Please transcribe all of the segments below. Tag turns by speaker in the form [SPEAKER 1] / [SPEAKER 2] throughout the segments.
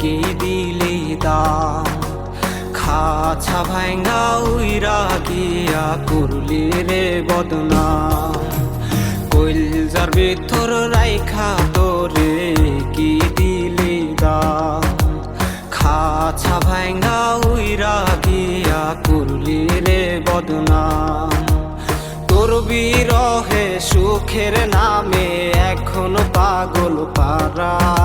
[SPEAKER 1] কি দিলি দাম খাছা ভাঙ্গা উইরা গিয়া করলি রে বদনাম কইলজার ভিতর রাইখা তোরে কি দিলি দাম খাছা ভাঙ্গা উইরা গিয়া করলি রে বদনাম তোর বিরহে সুখের নামে এখন পাগল পারা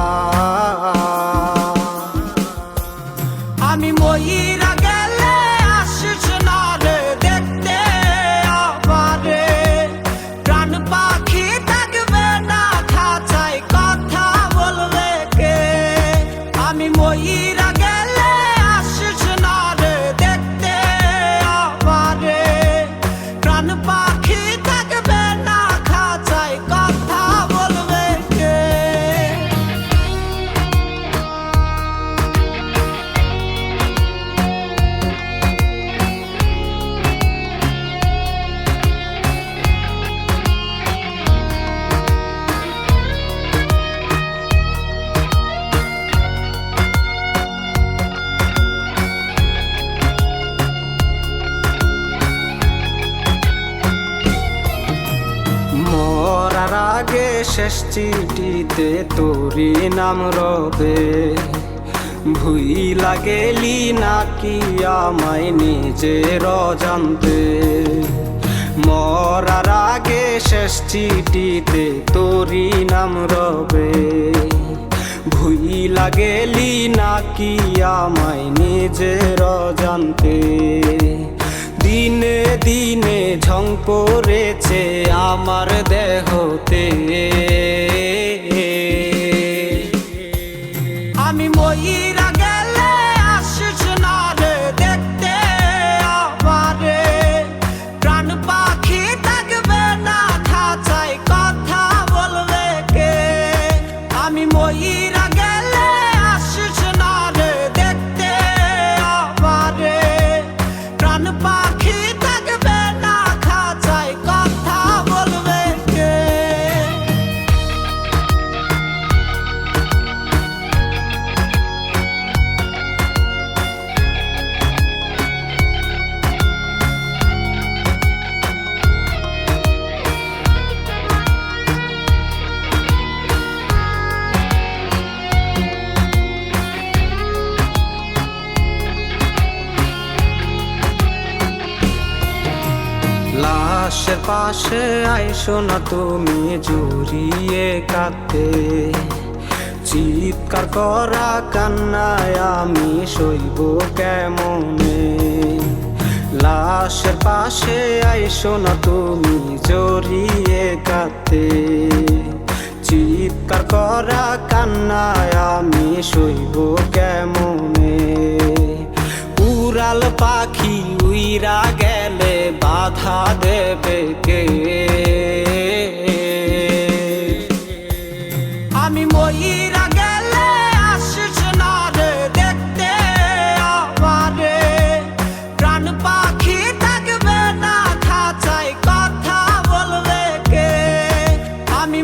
[SPEAKER 1] শেষ চিঠিতে তোরি নাম রবে। ভুই লাগেলি নাকি আমায় নিজের জানতে মরার আগে শেষ চিঠিতে তোরি নাম রবে। ভুই লাগেলি নাকি আমায় নিজের জানতে দিনে দিনে ঝং পড়েছে আমার দেহতে। আমি ময়ূরা লাশের পাশে আইসো না তুমি জড়িয়ে কাঁদতে। চিৎকার করা কান্নায় আমি সইব কেমনে? লাশের পাশে আইসো না তুমি জড়িয়ে কাঁদতে। চিৎকার করা কান্নায় আমি সইব কেমনে? উড়াল পাখি ফিরা গেলে বাধা দেবে কে? আমি ময়ূরা গেলে আসিস না রে দেখতে আমারে প্রাণ পাখি থাকবে না খাঁচায় কথা বলবে কে? আমি